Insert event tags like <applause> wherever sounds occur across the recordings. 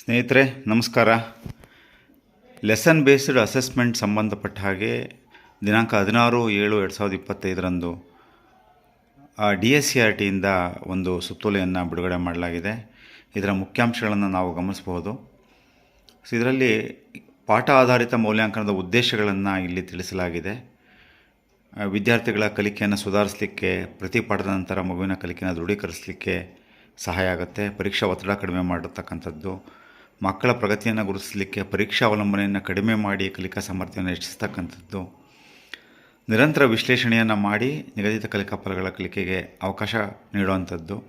ಸ್ನೇಹಿತರೆ, ನಮಸ್ಕಾರ. Lesson based assessment ಸಂಬಂಧಪಟ್ಟ ಹಾಗೆ ದಿನಾಂಕ ಹದಿನಾರು ಏಳು ಎರಡು ಸಾವಿರದ ಇಪ್ಪತ್ತೈದರಂದು ಡಿ ಎಸ್ ಸಿ ಆರ್ ಟಿಯಿಂದ ಒಂದು ಸುತ್ತೋಲೆಯನ್ನು ಬಿಡುಗಡೆ ಮಾಡಲಾಗಿದೆ. ಇದರ ಮುಖ್ಯಾಂಶಗಳನ್ನು ನಾವು ಗಮನಿಸಬಹುದು. ಸೊ ಇದರಲ್ಲಿ ಪಾಠ ಆಧಾರಿತ ಮೌಲ್ಯಾಂಕನದ ಉದ್ದೇಶಗಳನ್ನು ಇಲ್ಲಿ ತಿಳಿಸಲಾಗಿದೆ. ವಿದ್ಯಾರ್ಥಿಗಳ ಕಲಿಕೆಯನ್ನು ಸುಧಾರಿಸಲಿಕ್ಕೆ, ಪ್ರತಿ ಪಾಠದ ನಂತರ ಮಗುವಿನ ಕಲಿಕೆಯನ್ನು ದೃಢೀಕರಿಸಲಿಕ್ಕೆ ಸಹಾಯ ಆಗುತ್ತೆ. ಪರೀಕ್ಷಾ ಒತ್ತಡ ಕಡಿಮೆ ಮಾಡತಕ್ಕಂಥದ್ದು ಮಕ್ಕಳ ಪ್ರಗತಿಯನ್ನು ಗುರುತಿಸಲಿಕ್ಕೆ ಪರೀಕ್ಷಾ ಅವಲಂಬನೆಯನ್ನು ಕಡಿಮೆ ಮಾಡಿ ಕಲಿಕಾ ಸಾಮರ್ಥ್ಯವನ್ನು ಹೆಚ್ಚಿಸ್ತಕ್ಕಂಥದ್ದು. ನಿರಂತರ ವಿಶ್ಲೇಷಣೆಯನ್ನು ಮಾಡಿ ನಿಗದಿತ ಕಲಿಕಾ ಫಲಗಳ ಕಲಿಕೆಗೆ ಅವಕಾಶ ನೀಡುವಂಥದ್ದು.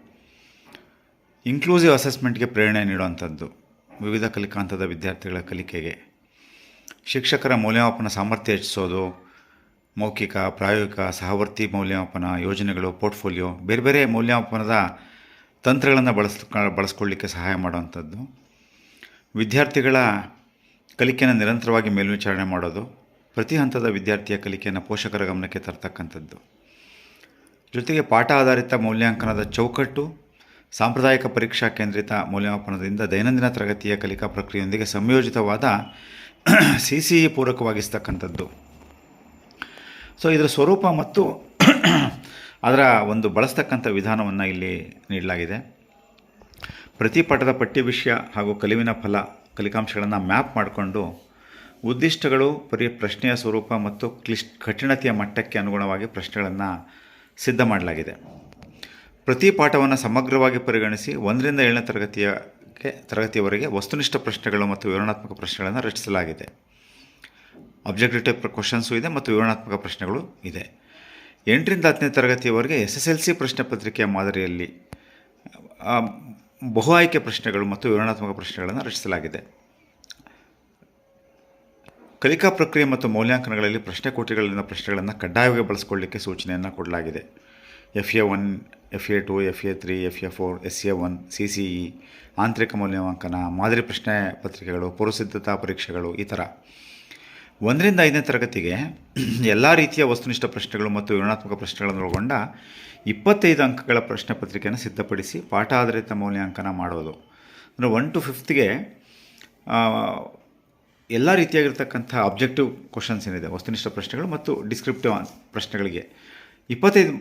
ಇನ್ಕ್ಲೂಸಿವ್ ಅಸೆಸ್ಮೆಂಟ್ಗೆ ಪ್ರೇರಣೆ ನೀಡುವಂಥದ್ದು ವಿವಿಧ ಕಲಿಕಾಂತದ ವಿದ್ಯಾರ್ಥಿಗಳ ಕಲಿಕೆಗೆ. ಶಿಕ್ಷಕರ ಮೌಲ್ಯಮಾಪನ ಸಾಮರ್ಥ್ಯ ಹೆಚ್ಚಿಸೋದು, ಮೌಖಿಕ, ಪ್ರಾಯೋಗಿಕ, ಸಹವರ್ತಿ ಮೌಲ್ಯಮಾಪನ ಯೋಜನೆಗಳು, ಪೋರ್ಟ್ಫೋಲಿಯೋ, ಬೇರೆ ಬೇರೆ ಮೌಲ್ಯಮಾಪನದ ತಂತ್ರಗಳನ್ನು ಬಳಸ್, ಬಳಸ್ಕೊಳ್ಳಿಕ್ಕೆ ಸಹಾಯ ಮಾಡುವಂಥದ್ದು. ವಿದ್ಯಾರ್ಥಿಗಳ ಕಲಿಕೆಯನ್ನು ನಿರಂತರವಾಗಿ ಮೇಲ್ವಿಚಾರಣೆ ಮಾಡೋದು, ಪ್ರತಿ ಹಂತದ ವಿದ್ಯಾರ್ಥಿಯ ಕಲಿಕೆಯನ್ನು ಪೋಷಕರ ಗಮನಕ್ಕೆ ತರ್ತಕ್ಕಂಥದ್ದು. ಜೊತೆಗೆ ಪಾಠ ಆಧಾರಿತ ಮೌಲ್ಯಾಂಕನದ ಚೌಕಟ್ಟು, ಸಾಂಪ್ರದಾಯಿಕ ಪರೀಕ್ಷಾ ಕೇಂದ್ರಿತ ಮೌಲ್ಯಮಾಪನದಿಂದ ದೈನಂದಿನ ತರಗತಿಯ ಕಲಿಕಾ ಪ್ರಕ್ರಿಯೆಯೊಂದಿಗೆ ಸಂಯೋಜಿತವಾದ ಸಿ ಸಿ ಇ ಪೂರಕವಾಗಿಸ್ತಕ್ಕಂಥದ್ದು. ಸೊ, ಇದರ ಸ್ವರೂಪ ಮತ್ತು <clears throat> ಅದರ ಒಂದು ಬಳಸ್ತಕ್ಕಂಥ ವಿಧಾನವನ್ನು ಇಲ್ಲಿ ನೀಡಲಾಗಿದೆ. ಪ್ರತಿ ಪಾಠದ ಪಠ್ಯ ವಿಷಯ ಹಾಗೂ ಕಲಿವಿನ ಫಲ, ಕಲಿಕಾಂಶಗಳನ್ನು ಮ್ಯಾಪ್ ಮಾಡಿಕೊಂಡು ಉದ್ದಿಷ್ಟಗಳು, ಪರಿ ಪ್ರಶ್ನೆಯ ಸ್ವರೂಪ ಮತ್ತು ಕ್ಲಿಶ್, ಕಠಿಣತೆಯ ಮಟ್ಟಕ್ಕೆ ಅನುಗುಣವಾಗಿ ಪ್ರಶ್ನೆಗಳನ್ನು ಸಿದ್ಧ ಮಾಡಲಾಗಿದೆ. ಪ್ರತಿ ಪಾಠವನ್ನು ಸಮಗ್ರವಾಗಿ ಪರಿಗಣಿಸಿ ಒಂದರಿಂದ ಏಳನೇ ತರಗತಿಯ ತರಗತಿಯವರೆಗೆ ವಸ್ತುನಿಷ್ಠ ಪ್ರಶ್ನೆಗಳು ಮತ್ತು ವಿವರಣಾತ್ಮಕ ಪ್ರಶ್ನೆಗಳನ್ನು ರಚಿಸಲಾಗಿದೆ. ಅಬ್ಜೆಕ್ಟಿವ್ ಕ್ವಶನ್ಸು ಇದೆ ಮತ್ತು ವಿವರಣಾತ್ಮಕ ಪ್ರಶ್ನೆಗಳು ಇದೆ. ಎಂಟರಿಂದ ಹತ್ತನೇ ತರಗತಿಯವರೆಗೆ ಎಸ್ ಎಸ್ ಎಲ್ ಸಿ ಪ್ರಶ್ನೆ ಪತ್ರಿಕೆಯ ಮಾದರಿಯಲ್ಲಿ ಬಹು ಆಯ್ಕೆ ಪ್ರಶ್ನೆಗಳು ಮತ್ತು ವಿವರಣಾತ್ಮಕ ಪ್ರಶ್ನೆಗಳನ್ನು ರಚಿಸಲಾಗಿದೆ. ಕಲಿಕಾ ಪ್ರಕ್ರಿಯೆ ಮತ್ತು ಮೌಲ್ಯಾಂಕನಗಳಲ್ಲಿ ಪ್ರಶ್ನೆ ಕೋಟಿಗಳಲ್ಲಿನ ಪ್ರಶ್ನೆಗಳನ್ನು ಕಡ್ಡಾಯವಾಗಿ ಬಳಸಿಕೊಳ್ಳಲಿಕ್ಕೆ ಸೂಚನೆಯನ್ನು ಕೊಡಲಾಗಿದೆ. F A one, F A two, F A three, F A four, S A one, C C E, ಆಂತರಿಕ ಮೌಲ್ಯಮಾಂಕನ ಮಾದರಿ ಪ್ರಶ್ನೆ ಪತ್ರಿಕೆಗಳು ಪೂರ್ವಸಿದ್ಧತಾ ಪರೀಕ್ಷೆಗಳು, ಈ ಥರ ಒಂದರಿಂದ ಐದನೇ ತರಗತಿಗೆ ಎಲ್ಲ ರೀತಿಯ ವಸ್ತುನಿಷ್ಠ ಪ್ರಶ್ನೆಗಳು ಮತ್ತು ವಿವರಣಾತ್ಮಕ ಪ್ರಶ್ನೆಗಳನ್ನು ಒಳಗೊಂಡ ಇಪ್ಪತ್ತೈದು ಅಂಕಗಳ ಪ್ರಶ್ನೆ ಪತ್ರಿಕೆಯನ್ನು ಸಿದ್ಧಪಡಿಸಿ ಪಾಠ ಆಧಾರಿತ ಮೌಲ್ಯಾಂಕನ ಮಾಡೋದು. ಅಂದರೆ ಒನ್ ಟು ಫಿಫ್ತ್ಗೆ ಎಲ್ಲ ರೀತಿಯಾಗಿರ್ತಕ್ಕಂಥ ಅಬ್ಜೆಕ್ಟಿವ್ ಕ್ವಶನ್ಸ್ ಏನಿದೆ, ವಸ್ತುನಿಷ್ಠ ಪ್ರಶ್ನೆಗಳು ಮತ್ತು ಡಿಸ್ಕ್ರಿಪ್ಟಿವ್ ಪ್ರಶ್ನೆಗಳಿಗೆ. ಇಪ್ಪತ್ತೈದು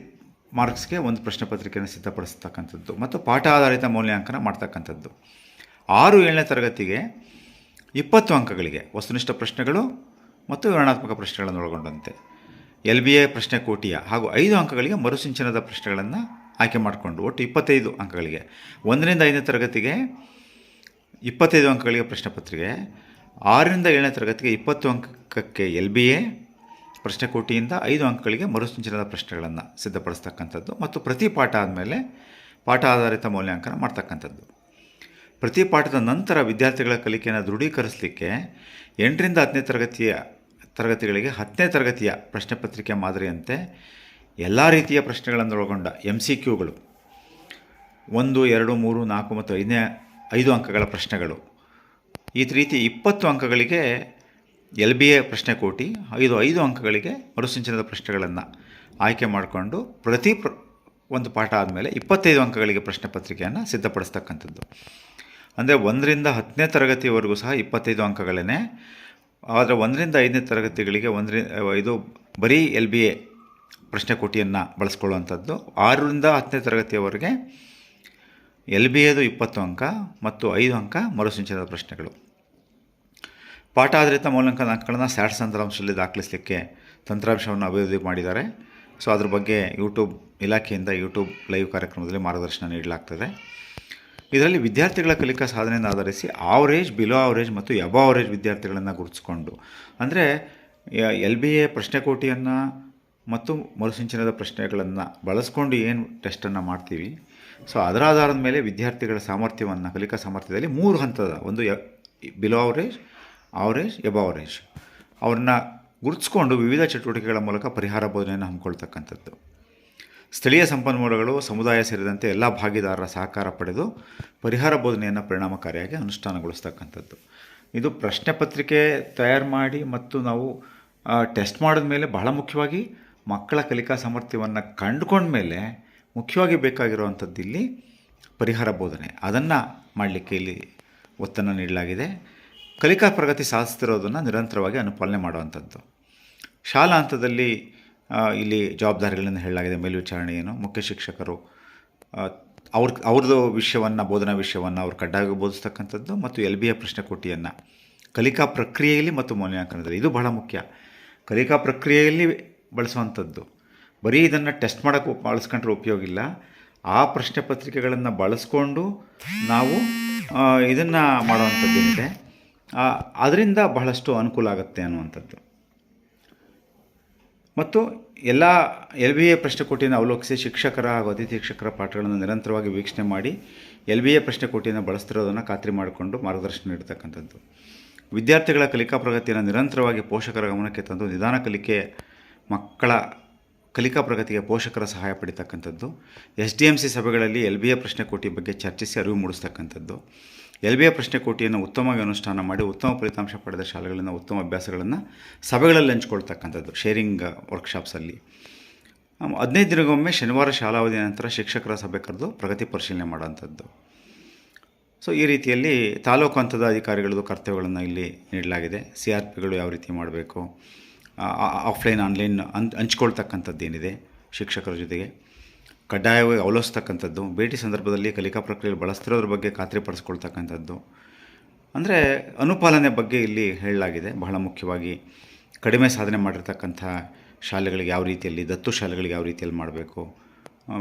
ಮಾರ್ಕ್ಸ್ಗೆ ಒಂದು ಪ್ರಶ್ನೆ ಪತ್ರಿಕೆಯನ್ನು ಸಿದ್ಧಪಡಿಸ್ತಕ್ಕಂಥದ್ದು ಮತ್ತು ಪಾಠ ಆಧಾರಿತ ಮೌಲ್ಯಾಂಕನ ಮಾಡ್ತಕ್ಕಂಥದ್ದು. ಆರು ಏಳನೇ ತರಗತಿಗೆ ಇಪ್ಪತ್ತು ಅಂಕಗಳಿಗೆ ವಸ್ತುನಿಷ್ಠ ಪ್ರಶ್ನೆಗಳು ಮತ್ತು ವಿವರಣಾತ್ಮಕ ಪ್ರಶ್ನೆಗಳನ್ನು ಒಳಗೊಂಡಂತೆ. ಎಲ್ ಬಿ ಎ ಪ್ರಶ್ನೆ ಕೋಟಿಯ ಹಾಗೂ ಐದು ಅಂಕಗಳಿಗೆ ಮರುಸಿಂಚನದ ಪ್ರಶ್ನೆಗಳನ್ನು ಆಯ್ಕೆ ಮಾಡಿಕೊಂಡು, ಒಟ್ಟು ಇಪ್ಪತ್ತೈದು ಅಂಕಗಳಿಗೆ. ಒಂದರಿಂದ ಐದನೇ ತರಗತಿಗೆ ಇಪ್ಪತ್ತೈದು ಅಂಕಗಳಿಗೆ ಪ್ರಶ್ನೆ ಪತ್ರಿಕೆ, ಆರರಿಂದ ಏಳನೇ ತರಗತಿಗೆ ಇಪ್ಪತ್ತು ಅಂಕಕ್ಕೆ ಎಲ್ ಬಿ ಎ ಪ್ರಶ್ನೆ ಕೋಟಿಯಿಂದ ಐದು ಅಂಕಗಳಿಗೆ ಮರುಸಿಂಚನದ ಪ್ರಶ್ನೆಗಳನ್ನು ಸಿದ್ಧಪಡಿಸ್ತಕ್ಕಂಥದ್ದು ಮತ್ತು ಪ್ರತಿ ಪಾಠ ಆದಮೇಲೆ ಪಾಠ ಆಧಾರಿತ ಮೌಲ್ಯಾಂಕನ ಮಾಡ್ತಕ್ಕಂಥದ್ದು. ಪ್ರತಿ ಪಾಠದ ನಂತರ ವಿದ್ಯಾರ್ಥಿಗಳ ಕಲಿಕೆಯನ್ನು ದೃಢೀಕರಿಸಲಿಕ್ಕೆ ಎಂಟರಿಂದ ಹತ್ತನೇ ತರಗತಿಯ ತರಗತಿಗಳಿಗೆ ಹತ್ತನೇ ತರಗತಿಯ ಪ್ರಶ್ನೆ ಪತ್ರಿಕೆ ಮಾದರಿಯಂತೆ ಎಲ್ಲ ರೀತಿಯ ಪ್ರಶ್ನೆಗಳನ್ನು ಒಳಗೊಂಡ ಎಂ ಸಿ ಕ್ಯೂಗಳು ಒಂದು, ಎರಡು, ಮೂರು, ನಾಲ್ಕು ಮತ್ತು ಐದನೇ, ಐದು ಅಂಕಗಳ ಪ್ರಶ್ನೆಗಳು. ಈ ರೀತಿ ಇಪ್ಪತ್ತು ಅಂಕಗಳಿಗೆ ಎಲ್ ಬಿ ಎ ಪ್ರಶ್ನೆ ಕೋಟಿ, ಐದು ಐದು ಅಂಕಗಳಿಗೆ ಮರುಸಂಚನದ ಪ್ರಶ್ನೆಗಳನ್ನು ಆಯ್ಕೆ ಮಾಡಿಕೊಂಡು ಪ್ರತಿ ಪ್ರ, ಒಂದು ಪಾಠ ಆದಮೇಲೆ ಇಪ್ಪತ್ತೈದು ಅಂಕಗಳಿಗೆ ಪ್ರಶ್ನೆ ಪತ್ರಿಕೆಯನ್ನು ಸಿದ್ಧಪಡಿಸ್ತಕ್ಕಂಥದ್ದು. ಅಂದರೆ ಒಂದರಿಂದ ಹತ್ತನೇ ತರಗತಿವರೆಗೂ ಸಹ ಇಪ್ಪತ್ತೈದು ಅಂಕಗಳೇ ಆದರೆ ಒಂದರಿಂದ ಐದನೇ ತರಗತಿಗಳಿಗೆ ಒಂದರಿಂದ ಇದು ಬರೀ ಎಲ್ ಬಿ ಎ ಪ್ರಶ್ನೆ ಕೋಟಿಯನ್ನು ಬಳಸ್ಕೊಳ್ಳುವಂಥದ್ದು. ಆರರಿಂದ ಹತ್ತನೇ ತರಗತಿಯವರೆಗೆ ಎಲ್ ಬಿ ಎದು ಇಪ್ಪತ್ತು ಅಂಕ ಮತ್ತು ಐದು ಅಂಕ ಮರುಸಂಚನದ ಪ್ರಶ್ನೆಗಳು. ಪಾಠ ಆಧಾರಿತ ಮೌಲ್ಯಾಂಕನ ಅಂಕಗಳನ್ನು ಸ್ಯಾಟ್ ತಂತ್ರಾಂಶದಲ್ಲಿ ದಾಖಲಿಸಲಿಕ್ಕೆ ತಂತ್ರಾಂಶವನ್ನು ಅಭಿವೃದ್ಧಿ ಮಾಡಿದ್ದಾರೆ. ಸೊ, ಅದ್ರ ಬಗ್ಗೆ ಯೂಟ್ಯೂಬ್ ಇಲಾಖೆಯಿಂದ ಯೂಟ್ಯೂಬ್ ಲೈವ್ ಕಾರ್ಯಕ್ರಮದಲ್ಲಿ ಮಾರ್ಗದರ್ಶನ ನೀಡಲಾಗ್ತದೆ. ಇದರಲ್ಲಿ ವಿದ್ಯಾರ್ಥಿಗಳ ಕಲಿಕಾ ಸಾಧನೆಯನ್ನು ಆಧರಿಸಿ ಆವರೇಜ್ ಬಿಲೋ ಆವರೇಜ್ ಮತ್ತು ಎಬೋ ಆವರೇಜ್ ವಿದ್ಯಾರ್ಥಿಗಳನ್ನು ಗುರುತಿಸ್ಕೊಂಡು. ಅಂದರೆ ಎಲ್ ಬಿ ಎ ಪ್ರಶ್ನೆಕೋಟಿಯನ್ನು ಮತ್ತು ಮರುಸಿಂಚನದ ಪ್ರಶ್ನೆಗಳನ್ನು ಬಳಸ್ಕೊಂಡು ಏನು ಟೆಸ್ಟನ್ನು ಮಾಡ್ತೀವಿ. ಸೊ ಅದರ ಆಧಾರದ ಮೇಲೆ ವಿದ್ಯಾರ್ಥಿಗಳ ಸಾಮರ್ಥ್ಯವನ್ನು, ಕಲಿಕಾ ಸಾಮರ್ಥ್ಯದಲ್ಲಿ ಮೂರು ಹಂತದ, ಒಂದು a below average average above average ಅವ್ರನ್ನ ಗುರುತಿಸ್ಕೊಂಡು ವಿವಿಧ ಚಟುವಟಿಕೆಗಳ ಮೂಲಕ ಪರಿಹಾರ ಬೋಧನೆಯನ್ನು ಹಮ್ಮಿಕೊಳ್ತಕ್ಕಂಥದ್ದು. ಸ್ಥಳೀಯ ಸಂಪನ್ಮೂಲಗಳು, ಸಮುದಾಯ ಸೇರಿದಂತೆ ಎಲ್ಲ ಭಾಗಿದಾರರ ಸಹಕಾರ ಪಡೆದು ಪರಿಹಾರ ಬೋಧನೆಯನ್ನು ಪರಿಣಾಮಕಾರಿಯಾಗಿ ಅನುಷ್ಠಾನಗೊಳಿಸ್ತಕ್ಕಂಥದ್ದು. ಇದು ಪ್ರಶ್ನೆ ಪತ್ರಿಕೆ ತಯಾರು ಮಾಡಿ ಮತ್ತು ನಾವು ಟೆಸ್ಟ್ ಮಾಡಿದ ಮೇಲೆ ಬಹಳ ಮುಖ್ಯವಾಗಿ ಮಕ್ಕಳ ಕಲಿಕಾ ಸಾಮರ್ಥ್ಯವನ್ನು ಕಂಡುಕೊಂಡ ಮೇಲೆ ಮುಖ್ಯವಾಗಿ ಬೇಕಾಗಿರುವಂಥದ್ದು ಇಲ್ಲಿ ಪರಿಹಾರ ಬೋಧನೆ. ಅದನ್ನು ಮಾಡಲಿಕ್ಕೆ ಇಲ್ಲಿ ಒತ್ತನ್ನು ನೀಡಲಾಗಿದೆ. ಕಲಿಕಾ ಪ್ರಗತಿ ಸಾಧಿಸ್ತಿರೋದನ್ನು ನಿರಂತರವಾಗಿ ಅನುಪಾಲನೆ ಮಾಡುವಂಥದ್ದು. ಶಾಲಾ ಹಂತದಲ್ಲಿ ಇಲ್ಲಿ ಜವಾಬ್ದಾರಿಗಳನ್ನು ಹೇಳಲಾಗಿದೆ ಮೇಲ್ವಿಚಾರಣೆ ಏನು ಮುಖ್ಯ ಶಿಕ್ಷಕರು ಅವ್ರ ಅವ್ರದ್ದು ವಿಷಯವನ್ನು, ಬೋಧನಾ ವಿಷಯವನ್ನು ಅವ್ರು ಕಡ್ಡಾಯವಾಗಿ ಬೋಧಿಸ್ತಕ್ಕಂಥದ್ದು ಮತ್ತು ಎಲ್ ಬಿ ಎ ಪ್ರಶ್ನೆಕೋಟಿಯನ್ನು ಕಲಿಕಾ ಪ್ರಕ್ರಿಯೆಯಲ್ಲಿ ಮತ್ತು ಮೌಲ್ಯಾಂಕನದಲ್ಲಿ ಇದು ಬಹಳ ಮುಖ್ಯ. ಕಲಿಕಾ ಪ್ರಕ್ರಿಯೆಯಲ್ಲಿ ಬಳಸುವಂಥದ್ದು. ಬರೀ ಇದನ್ನು ಟೆಸ್ಟ್ ಮಾಡೋಕ್ಕೆ ಬಳಸ್ಕೊಂಡ್ರೆ ಉಪಯೋಗ ಇಲ್ಲ. ಆ ಪ್ರಶ್ನೆ ಪತ್ರಿಕೆಗಳನ್ನು ಬಳಸ್ಕೊಂಡು ನಾವು ಇದನ್ನು ಮಾಡುವಂಥದ್ದೇನಿದೆ. ಅದರಿಂದ ಬಹಳಷ್ಟು ಅನುಕೂಲ ಆಗುತ್ತೆ ಅನ್ನುವಂಥದ್ದು. ಮತ್ತು ಎಲ್ಲ ಎಲ್ ಬಿ ಎ ಪ್ರಶ್ನೆಕೋಟಿಯನ್ನು ಅವಲೋಕಿಸಿ ಶಿಕ್ಷಕರ ಹಾಗೂ ಅತಿಥಿ ಶಿಕ್ಷಕರ ಪಾಠಗಳನ್ನು ನಿರಂತರವಾಗಿ ವೀಕ್ಷಣೆ ಮಾಡಿ ಎಲ್ ಬಿ ಎ ಪ್ರಶ್ನೆಕೋಟಿಯನ್ನು ಬಳಸ್ತಿರೋದನ್ನು ಖಾತ್ರಿ ಮಾಡಿಕೊಂಡು ಮಾರ್ಗದರ್ಶನ ನೀಡತಕ್ಕಂಥದ್ದು. ವಿದ್ಯಾರ್ಥಿಗಳ ಕಲಿಕಾ ಪ್ರಗತಿಯನ್ನು ನಿರಂತರವಾಗಿ ಪೋಷಕರ ಗಮನಕ್ಕೆ ತಂದು ನಿಧಾನ ಕಲಿಕೆ ಮಕ್ಕಳ ಕಲಿಕಾ ಪ್ರಗತಿಗೆ ಪೋಷಕರ ಸಹಾಯ ಪಡಿತಕ್ಕಂಥದ್ದು. ಎಸ್ ಡಿ ಎಂ ಸಿ ಸಭೆಗಳಲ್ಲಿ ಎಲ್ ಬಿ ಎ ಪ್ರಶ್ನೆಕೋಟಿ ಬಗ್ಗೆ ಚರ್ಚಿಸಿ ಅರಿವು ಮೂಡಿಸ್ತಕ್ಕಂಥದ್ದು. ಎಲ್ ಬಿ ಎ ಪ್ರಶ್ನೆಕೋಟಿಯನ್ನು ಉತ್ತಮವಾಗಿ ಅನುಷ್ಠಾನ ಮಾಡಿ ಉತ್ತಮ ಫಲಿತಾಂಶ ಪಡೆದ ಶಾಲೆಗಳನ್ನು ಉತ್ತಮ ಅಭ್ಯಾಸಗಳನ್ನು ಸಭೆಗಳಲ್ಲಿ ಹಂಚ್ಕೊಳ್ತಕ್ಕಂಥದ್ದು ಶೇರಿಂಗ್ ವರ್ಕ್ಶಾಪ್ಸಲ್ಲಿ ಹದಿನೈದು ದಿನಗೊಮ್ಮೆ ಶನಿವಾರ ಶಾಲಾವಧಿ ನಂತರ ಶಿಕ್ಷಕರ ಸಭೆ ಕರೆದು ಪ್ರಗತಿ ಪರಿಶೀಲನೆ ಮಾಡುವಂಥದ್ದು. ಸೊ ಈ ರೀತಿಯಲ್ಲಿ ತಾಲೂಕು ಹಂತದ ಅಧಿಕಾರಿಗಳದ್ದು ಕರ್ತವ್ಯಗಳನ್ನು ಇಲ್ಲಿ ನೀಡಲಾಗಿದೆ. ಸಿ ಆರ್ ಪಿಗಳು ಯಾವ ರೀತಿ ಮಾಡಬೇಕು? ಆಫ್ಲೈನ್ ಆನ್ಲೈನ್ ಹಂಚ್ಕೊಳ್ತಕ್ಕಂಥದ್ದೇನಿದೆ ಶಿಕ್ಷಕರ ಜೊತೆಗೆ? ಕಡ್ಡಾಯವಾಗಿ ಅವಲೋಸ್ತಕ್ಕಂಥದ್ದು, ಭೇಟಿ ಸಂದರ್ಭದಲ್ಲಿ ಕಲಿಕಾ ಪ್ರಕ್ರಿಯೆ ಬಳಸ್ತಿರೋದ್ರ ಬಗ್ಗೆ ಖಾತ್ರಿಪಡಿಸ್ಕೊಳ್ತಕ್ಕಂಥದ್ದು ಅಂದರೆ ಅನುಪಾಲನೆ ಬಗ್ಗೆ ಇಲ್ಲಿ ಹೇಳಲಾಗಿದೆ. ಬಹಳ ಮುಖ್ಯವಾಗಿ ಕಡಿಮೆ ಸಾಧನೆ ಮಾಡಿರ್ತಕ್ಕಂಥ ಶಾಲೆಗಳಿಗೆ ಯಾವ ರೀತಿಯಲ್ಲಿ, ದತ್ತು ಶಾಲೆಗಳಿಗೆ ಯಾವ ರೀತಿಯಲ್ಲಿ ಮಾಡಬೇಕು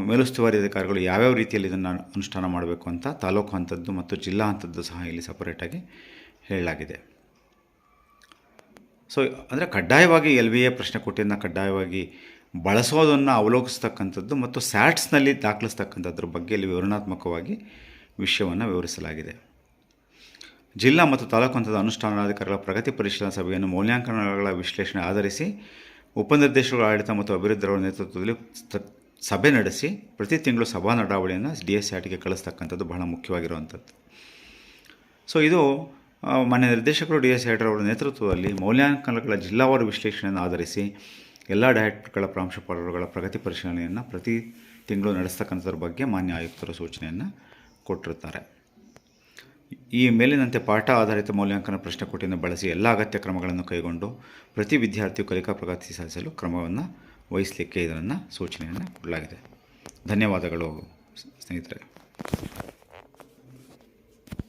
ಮೇಲುಸ್ತುವಾರಿ ಅಧಿಕಾರಿಗಳು ಯಾವ್ಯಾವ ರೀತಿಯಲ್ಲಿ ಇದನ್ನು ಅನುಷ್ಠಾನ ಮಾಡಬೇಕು ಅಂತ ತಾಲೂಕು ಹಂತದ್ದು ಮತ್ತು ಜಿಲ್ಲಾ ಹಂತದ್ದು ಸಹ ಇಲ್ಲಿ ಸಪರೇಟಾಗಿ ಹೇಳಲಾಗಿದೆ. ಸೊ ಅಂದರೆ ಕಡ್ಡಾಯವಾಗಿ ಎಲ್ ವಿ ಎ ಪ್ರಶ್ನೆ ಕೊಟ್ಟಿದ್ದನ್ನ ಕಡ್ಡಾಯವಾಗಿ ಬಳಸೋದನ್ನು ಅವಲೋಕಿಸ್ತಕ್ಕಂಥದ್ದು ಮತ್ತು ಸ್ಯಾಟ್ಸ್ನಲ್ಲಿ ದಾಖಲಿಸ್ತಕ್ಕಂಥದ್ರ ಬಗ್ಗೆ ಇಲ್ಲಿ ವಿವರಣಾತ್ಮಕವಾಗಿ ವಿಷಯವನ್ನು ವಿವರಿಸಲಾಗಿದೆ. ಜಿಲ್ಲಾ ಮತ್ತು ತಾಲೂಕು ಹಂತದ ಅನುಷ್ಠಾನಾಧಿಕಾರಿಗಳ ಪ್ರಗತಿ ಪರಿಶೀಲನಾ ಸಭೆಯನ್ನು ಮೌಲ್ಯಾಂಕನಗಳ ವಿಶ್ಲೇಷಣೆ ಆಧರಿಸಿ, ಉಪನಿರ್ದೇಶಕರ, ಆಡಳಿತ ಮತ್ತು ಅಭಿವೃದ್ಧಿಯವರ ನೇತೃತ್ವದಲ್ಲಿ ಸಭೆ ನಡೆಸಿ, ಪ್ರತಿ ತಿಂಗಳು ಸಭಾ ನಡಾವಳಿಯನ್ನು ಡಿ ಎಸ್ ಆಟಿಗೆ ಕಳಿಸ್ತಕ್ಕಂಥದ್ದು ಬಹಳ ಮುಖ್ಯವಾಗಿರುವಂಥದ್ದು. ಸೊ, ಇದು ಮಾನ್ಯ ನಿರ್ದೇಶಕರು ಡಿ ಎಸ್ ಅವರ ನೇತೃತ್ವದಲ್ಲಿ ಮೌಲ್ಯಾಂಕನಗಳ ಜಿಲ್ಲಾವಾರು ವಿಶ್ಲೇಷಣೆಯನ್ನು ಆಧರಿಸಿ ಎಲ್ಲ ಡಯಟ್ಗಳ ಪ್ರಾಂಶುಪಾಲರುಗಳ ಪ್ರಗತಿ ಪರಿಶೀಲನೆಯನ್ನು ಪ್ರತಿ ತಿಂಗಳು ನಡೆಸ್ತಕ್ಕಂಥದ್ರ ಬಗ್ಗೆ ಮಾನ್ಯ ಆಯುಕ್ತರು ಸೂಚನೆಯನ್ನು ಕೊಟ್ಟಿರುತ್ತಾರೆ. ಈ ಮೇಲಿನಂತೆ ಪಾಠ ಆಧಾರಿತ ಮೌಲ್ಯಾಂಕನ ಪ್ರಶ್ನೆಕೂಟಿಯನ್ನು ಬಳಸಿ ಎಲ್ಲ ಅಗತ್ಯ ಕ್ರಮಗಳನ್ನು ಕೈಗೊಂಡು ಪ್ರತಿ ವಿದ್ಯಾರ್ಥಿಯು ಕಲಿಕಾ ಪ್ರಗತಿ ಸಾಧಿಸಲು ಕ್ರಮವನ್ನು ವಹಿಸಲಿಕ್ಕೆ ಇದನ್ನು ಸೂಚನೆಯನ್ನು ಕೊಡಲಾಗಿದೆ. ಧನ್ಯವಾದಗಳು ಸ್ನೇಹಿತರೆ.